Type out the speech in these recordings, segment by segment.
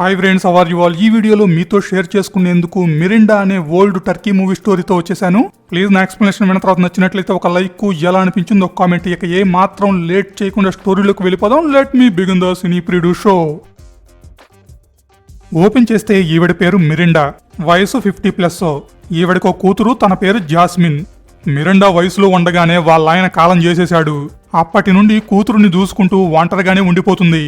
Hi friends how are you all ఈ వీడియోలో మీతో షేర్ చేసుకునేందుకు మిరిండా అనే ఓల్డ్ టర్కీ మూవీ స్టోరీతో వచ్చేసాను. ప్లీజ్ నా ఎక్స్ప్లెనేషన్ విన్న తర్వాత నచ్చినట్లయితే ఒక లైక్ ఎలా అనిపించిందో ఒక కామెంట్ ఇక ఏ మాత్రం లేట్ చేయకుండా స్టోరీలోకి వెళ్ళిపోదాం. లెట్ మీ బిగిన్ ద సినీ ప్రిడు షో ఓపెన్ చేస్తే ఈవిడ పేరు మిరిండా వయసు ఫిఫ్టీ ప్లస్ ఈవిడకో కూతురు తన పేరు జాస్మిన్ మిరిండా వయసులో ఉండగానే వాళ్ళ ఆయన కాలం చేసేశాడు. అప్పటి నుండి కూతురుని చూసుకుంటూ ఒంటరిగానే ఉండిపోతుంది.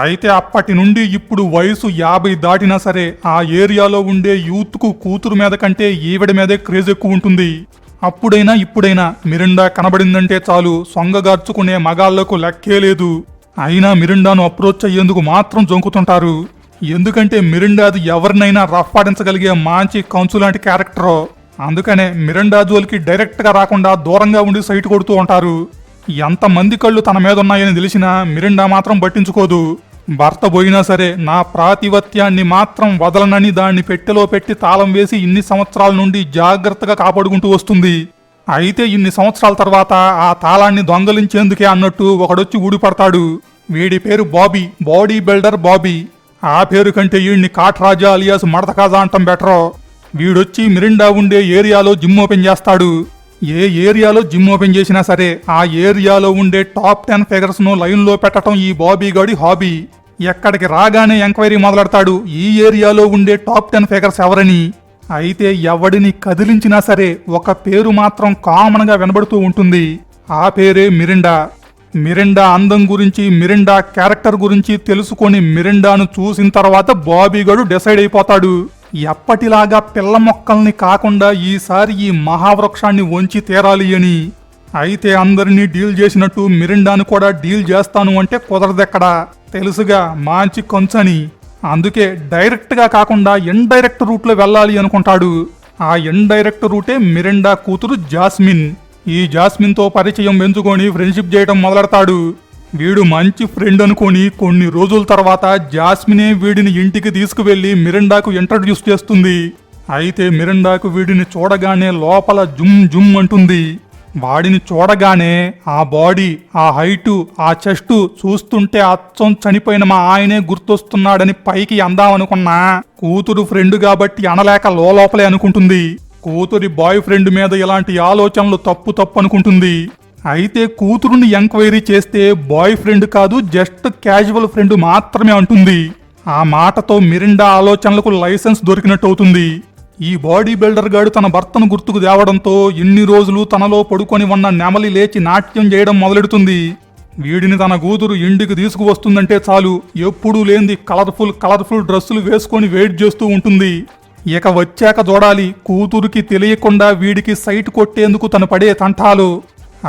అయితే అప్పటి నుండి ఇప్పుడు వయసు యాభై దాటినా సరే ఆ ఏరియాలో ఉండే యూత్కు కూతురు మీద కంటే ఈవిడ మీదే క్రేజ్ ఎక్కువ ఉంటుంది. అప్పుడైనా ఇప్పుడైనా మిరిండా కనబడిందంటే చాలు సొంగగార్చుకునే మగాళ్ళకు లెక్కే లేదు. అయినా మిరిండాను అప్రోచ్ అయ్యేందుకు మాత్రం జంకుతుంటారు. ఎందుకంటే మిరిండాది ఎవరినైనా రఫ్ ఆడించగలిగే మంచి కంచు లాంటి క్యారెక్టర్. అందుకనే మిరిండా జోలికి డైరెక్ట్గా రాకుండా దూరంగా ఉండి సైట్ కొడుతూ ఉంటారు. ఎంతమంది కళ్ళు తన మీద ఉన్నాయని తెలిసినా మిరిండా మాత్రం పట్టించుకోదు. భర్త పోయినా సరే నా ప్రాతివత్యాన్ని మాత్రం వదలనని దాన్ని పెట్టెలో పెట్టి తాళం వేసి ఇన్ని సంవత్సరాల నుండి జాగ్రత్తగా కాపాడుకుంటూ వస్తుంది. అయితే ఇన్ని సంవత్సరాల తర్వాత ఆ తాళాన్ని దొంగలించేందుకే అన్నట్టు ఒకడొచ్చి ఊడిపడతాడు. వీడి పేరు బాబీ బాడీ బిల్డర్ బాబీ. ఆ పేరు కంటే వీడిని కాట్రాజా అలియాస్ మడత కాజా అంటం బెటరో. వీడొచ్చి మిరిండా ఉండే ఏరియాలో జిమ్ ఓపెన్ చేస్తాడు. ఏ ఏరియాలో జిమ్ ఓపెన్ చేసినా సరే ఆ ఏరియాలో ఉండే టాప్ టెన్ ఫిగర్స్ను లైన్లో పెట్టడం ఈ బాబీ గాడి హాబీ ఎక్కడికి రాగానే ఎంక్వైరీ మొదలెడతాడు ఈ ఏరియాలో ఉండే టాప్ టెన్ ఫిగర్స్ ఎవరని. అయితే ఎవడిని కదిలించినా సరే ఒక పేరు మాత్రం కామన్గా వినబడుతూ ఉంటుంది. ఆ పేరే మిరిండా. మిరిండా అందం గురించి మిరిండా క్యారెక్టర్ గురించి తెలుసుకొని మిరిండాను చూసిన తర్వాత బాబీగాడు డిసైడ్ అయిపోతాడు. ఎప్పటిలాగా పిల్ల మొక్కల్ని కాకుండా ఈసారి ఈ మహావృక్షాన్ని వంచి తీరాలి అని. అయితే అందరినీ డీల్ చేసినట్టు మిరిండాను కూడా డీల్ చేస్తాను అంటే కుదరదెక్కడా? తెలుసుగా మంచి కొంచని. అందుకే డైరెక్ట్గా కాకుండా ఇండైరెక్ట్ రూట్లో వెళ్ళాలి అనుకుంటాడు. ఆ ఇండైరెక్ట్ రూటే మిరిండా కూతురు జాస్మిన్. ఈ జాస్మిన్తో పరిచయం పెంచుకొని ఫ్రెండ్షిప్ చేయడం మొదలెడతాడు. వీడు మంచి ఫ్రెండ్ అనుకొని కొన్ని రోజుల తర్వాత జాస్మినే వీడిని ఇంటికి తీసుకువెళ్ళి మిరిండాకు ఇంట్రడ్యూస్ చేస్తుంది. అయితే మిరిండాకు వీడిని చూడగానే లోపల జుమ్ జుమ్ అంటుంది. వాడిని చూడగానే ఆ బాడీ ఆ హైటు ఆ చెస్టు చూస్తుంటే అచ్చం చనిపోయిన మా ఆయనే గుర్తొస్తున్నాడని పైకి అందామనుకున్నా. కూతురు ఫ్రెండ్ కాబట్టి అనలేక లోపలే అనుకుంటుంది. కూతురి బాయ్ ఫ్రెండ్ మీద ఇలాంటి ఆలోచనలు తప్పు తప్పు అనుకుంటుంది. అయితే కూతురుని ఎంక్వైరీ చేస్తే బాయ్ ఫ్రెండ్ కాదు జస్ట్ క్యాజువల్ ఫ్రెండ్ మాత్రమే అంటుంది. ఆ మాటతో మిరిండా ఆలోచనలకు లైసెన్స్ దొరికినట్టు అవుతుంది ఈ బాడీ బిల్డర్ గాడు తన భర్తను గుర్తుకు తేవడంతో ఇన్ని రోజులు తనలో పడుకొని ఉన్న నెమలి లేచి నాట్యం చేయడం మొదలెడుతుంది. వీడిని తన కూతురు ఇంటికి తీసుకువస్తుందంటే చాలు ఎప్పుడూ లేనిది కలర్ఫుల్ కలర్ఫుల్ డ్రెస్సులు వేసుకొని వెయిట్ చేస్తూ ఉంటుంది. ఇక వచ్చాక చూడాలి కూతురికి తెలియకుండా వీడికి సైట్ కొట్టేందుకు తను పడే తంటాలు.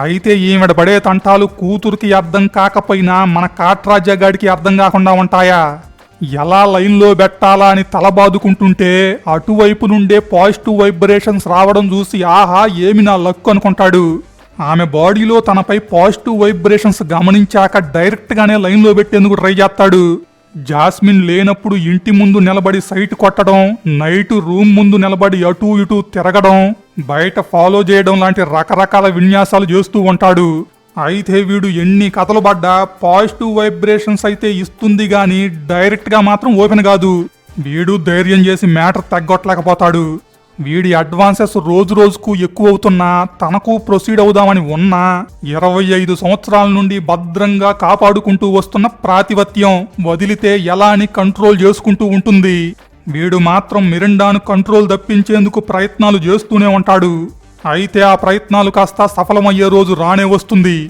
అయితే ఈమెడ పడే తంటాలు కూతురికి అర్థం కాకపోయినా మన కాట్రాజ్యగాడికి అర్థం కాకుండా ఉంటాయా? ఎలా లైన్లో పెట్టాలా అని తలబాదుకుంటుంటే అటువైపు నుండే పాజిటివ్ వైబ్రేషన్స్ రావడం చూసి ఆహా ఏమి నా లక్ అనుకుంటాడు. ఆమె బాడీలో తనపై పాజిటివ్ వైబ్రేషన్స్ గమనించాక డైరెక్ట్గానే లైన్లో పెట్టేందుకు ట్రై చేస్తాడు. జాస్మిన్ లేనప్పుడు ఇంటి ముందు నిలబడి సైట్ కొట్టడం నైట్ రూమ్ ముందు నిలబడి అటూ ఇటూ తిరగడం బయట ఫాలో చేయడం లాంటి రకరకాల విన్యాసాలు చేస్తూ ఉంటాడు. అయితే వీడు ఎన్ని కథలు పడ్డా పాజిటివ్ వైబ్రేషన్స్ అయితే ఇస్తుంది గాని డైరెక్ట్గా మాత్రం ఓపెన్ కాదు. వీడు ధైర్యం చేసి మ్యాటర్ తగ్గొట్టలేకపోతాడు. వీడి అడ్వాన్సెస్ రోజు రోజుకు ఎక్కువ అవుతున్నా తనకు ప్రొసీడ్ అవుదామని ఉన్నా ఇరవై ఐదు సంవత్సరాల నుండి భద్రంగా కాపాడుకుంటూ వస్తున్న ప్రాతిపత్యం వదిలితే ఎలా అని కంట్రోల్ చేసుకుంటూ ఉంటుంది. వీడు మాత్రం మిరిండాను కంట్రోల్ తప్పించేందుకు ప్రయత్నాలు చేస్తూనే ఉంటాడు. అయితే ఆ ప్రయత్నాలు కాస్త సఫలమయ్యే రోజు రానే వస్తుంది.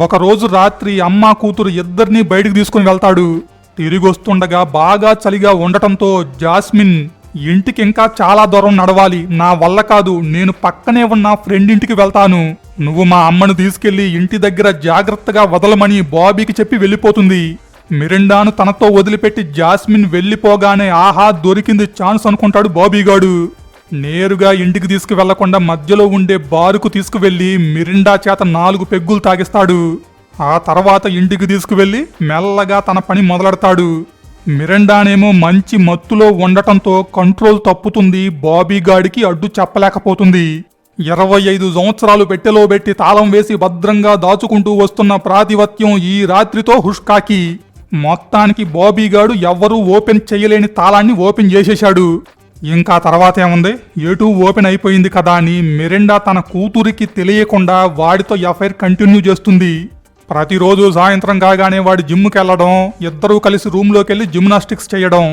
ఒకరోజు రాత్రి అమ్మ కూతురు ఇద్దరినీ బయటికి తీసుకుని వెళ్తాడు. తిరిగొస్తుండగా బాగా చలిగా ఉండటంతో జాస్మిన్ ఇంటికి ఇంకా చాలా దూరం నడవాలి. నా వల్ల కాదు. నేను పక్కనే ఉన్న ఫ్రెండ్ ఇంటికి వెళ్తాను. నువ్వు మా అమ్మను తీసుకెళ్ళి ఇంటి దగ్గర జాగ్రత్తగా వదలమని బాబీకి చెప్పి వెళ్ళిపోతుంది. మిరిండాను తనతో వదిలిపెట్టి జాస్మిన్ వెళ్ళిపోగానే ఆహా దొరికింది ఛాన్స్ అనుకుంటాడు బాబీగాడు. నేరుగా ఇంటికి తీసుకువెళ్ళకుండా మధ్యలో ఉండే బారుకు తీసుకువెళ్ళి మిరిండా చేత నాలుగు పెగ్గులు తాగిస్తాడు. ఆ తర్వాత ఇంటికి తీసుకువెళ్ళి మెల్లగా తన పని మొదలెడతాడు. మిరండానేమో మంచి మత్తులో ఉండటంతో కంట్రోల్ తప్పుతుంది. బాబీ గాడికి అడ్డు చెప్పలేకపోతుంది. ఇరవై ఐదు సంవత్సరాలు పెట్టెలో పెట్టి తాళం వేసి భద్రంగా దాచుకుంటూ వస్తున్న ప్రాతిపత్యం ఈ రాత్రితో హుష్కాకి. మొత్తానికి బాబీగాడు ఎవ్వరూ ఓపెన్ చేయలేని తాళాన్ని ఓపెన్ చేసేశాడు. ఇంకా తర్వాత ఏముంది? ఏటూ ఓపెన్ అయిపోయింది కదా అని మిరిండా తన కూతురికి తెలియకుండా వాడితో ఎఫ్ఐఆర్ కంటిన్యూ చేస్తుంది. ప్రతిరోజు సాయంత్రం కాగానే వాడు జిమ్కి వెళ్ళడం ఇద్దరూ కలిసి రూమ్లోకి వెళ్ళి జిమ్నాస్టిక్స్ చేయడం.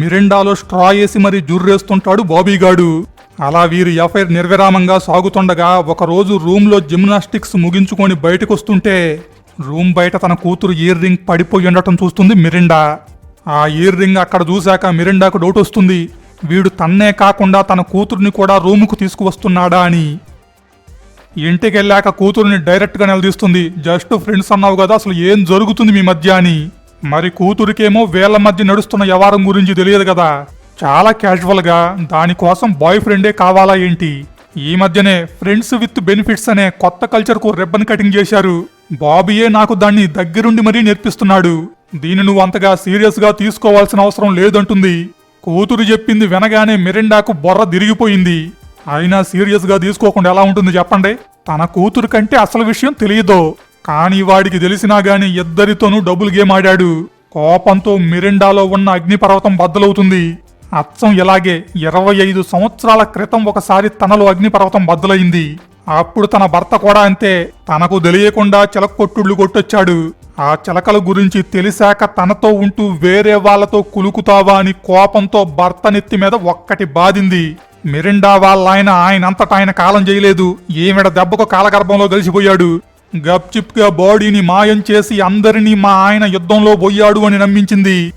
మిరిండాలో స్ట్రా వేసి మరీ జుర్రేస్తుంటాడు బాబీగాడు. అలా వీరి ఎఫ్ఐఆర్ నిర్విరామంగా సాగుతుండగా ఒకరోజు రూమ్లో జిమ్నాస్టిక్స్ ముగించుకొని బయటకొస్తుంటే రూమ్ బయట తన కూతురు ఇయర్ రింగ్ పడిపోయి ఉండటం చూస్తుంది మిరిండా. ఆ ఇయర్ రింగ్ అక్కడ చూశాక మిరిండాకు డౌట్ వస్తుంది వీడు తన్నే కాకుండా తన కూతుర్ని కూడా రూముకు తీసుకువస్తున్నాడా అని. ఇంటికి వెళ్ళాక కూతురుని డైరెక్ట్గా నిలదీస్తుంది. జస్ట్ ఫ్రెండ్స్ అన్నావు కదా అసలు ఏం జరుగుతుంది మీ మధ్య అని. మరి కూతురికేమో వేళ్ళ మధ్య నడుస్తున్న వ్యవహారం గురించి తెలియదు కదా. చాలా క్యాజువల్గా దానికోసం బాయ్ ఫ్రెండే కావాలా ఏంటి? ఈ మధ్యనే ఫ్రెండ్స్ విత్ బెనిఫిట్స్ అనే కొత్త కల్చర్కు రిబ్బన్ కటింగ్ చేశారు. బాబీయే నాకు దాన్ని దగ్గరుండి మరీ నేర్పిస్తున్నాడు. దీని నువ్వు అంతగా సీరియస్గా తీసుకోవాల్సిన అవసరం లేదంటుంది. కూతురు చెప్పింది వినగానే మిరిండాకు బొర్ర తిరిగిపోయింది. అయినా సీరియస్గా తీసుకోకుండా ఎలా ఉంటుంది చెప్పండి? తన కూతురు కంటే అసలు విషయం తెలియదు కానీ వాడికి తెలిసినా గాని ఇద్దరితోనూ డబుల్ గేమ్ ఆడాడు. కోపంతో మిరిండాలో ఉన్న అగ్నిపర్వతం బద్దలవుతుంది. అచ్చం ఇలాగే ఇరవై ఐదు సంవత్సరాల క్రితం ఒకసారి తనలో అగ్నిపర్వతం బద్దలైంది అప్పుడు తన భర్త కూడా అంతే. తనకు తెలియకుండా చిలకొట్టుళ్ళు కొట్టొచ్చాడు. ఆ చిలకల గురించి తెలిసాక తనతో ఉంటూ వేరే వాళ్ళతో కులుకుతావా అని కోపంతో భర్త నెత్తి మీద ఒక్కటి బాధింది. మిరిండా వాళ్ళాయన ఆయనంతటా ఆయన కాలం చేయలేదు. ఈమెడ దెబ్బకు కాలగర్భంలో కలిసిపోయాడు గప్చిప్గా బాడీని మాయం చేసి అందరినీ మా ఆయన యుద్ధంలో పోయాడు అని నమ్మించింది.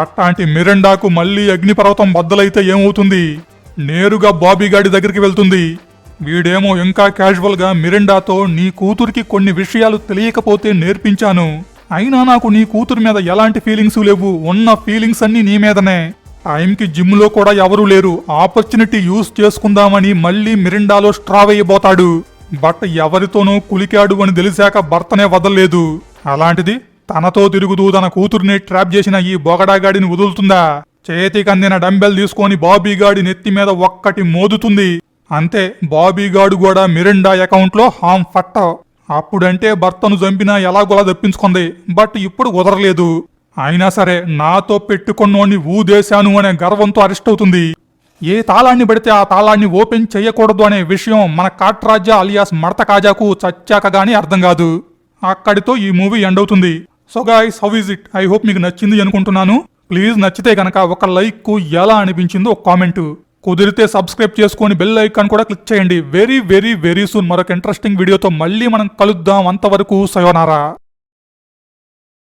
అట్లాంటి మిరిండాకు మళ్ళీ అగ్నిపర్వతం బద్దలైతే ఏమవుతుంది? నేరుగా బాబీగాడి దగ్గరికి వెళ్తుంది. వీడేమో ఇంకా క్యాజువల్గా మిరిండాతో నీ కూతురికి కొన్ని విషయాలు తెలియకపోతే నేర్పించాను. అయినా నాకు నీ కూతురు మీద ఎలాంటి ఫీలింగ్స్ లేవు. ఉన్న ఫీలింగ్స్ అన్నీ నీ మీదనే. టైంకి జిమ్లో కూడా ఎవరూ లేరు. ఆపర్చునిటీ యూజ్ చేసుకుందామని మళ్ళీ మిరిండాలో స్ట్రా వేయబోతాడు. బట్ ఎవరితోనూ కులికాడు అని తెలిసాక భర్తనే వదలలేదు. అలాంటిది తనతో తిరుగుతూ తన కూతుర్ని ట్రాప్ చేసిన ఈ బొగడాగాడిని వదులుతుందా? చేతికి అందిన డంబెల్ తీసుకొని బాబీగాడి నెత్తి మీద ఒక్కటి మోదుతుంది. అంతే బాబీగాడు కూడా మిరిండా అకౌంట్లో హామ్ ఫట్ట. అప్పుడంటే భర్తను చంపినా ఎలాగోలా తప్పించుకుంది? బట్ ఇప్పుడు కుదరలేదు అయినా సరే నాతో పెట్టుకున్నోని ఊదేశాను అనే గర్వంతో అరెస్ట్ అవుతుంది. ఏ తాళాన్ని పడితే ఆ తాళాన్ని ఓపెన్ చేయకూడదు అనే విషయం మన కాట్రాజా అలియాస్ మడత కాజాకు చచ్చాక గానీ అర్థం కాదు. అక్కడితో ఈ మూవీ ఎండ్ అవుతుంది. So guys how is it I hope మీకు నచ్చింది అనుకుంటున్నాను. ప్లీజ్ నచ్చితే గనక ఒక లైక్ ఎలా అనిపించిందో ఒక కామెంట్. కుదిరితే సబ్స్క్రైబ్ చేసుకొని బెల్ ఐకాన్ కూడా క్లిక్ చేయండి. వెరీ వెరీ వెరీ సూన్ మరొక ఇంట్రెస్టింగ్ వీడియోతో మళ్ళీ మనం కలుద్దాం. అంతవరకు సయోనారా.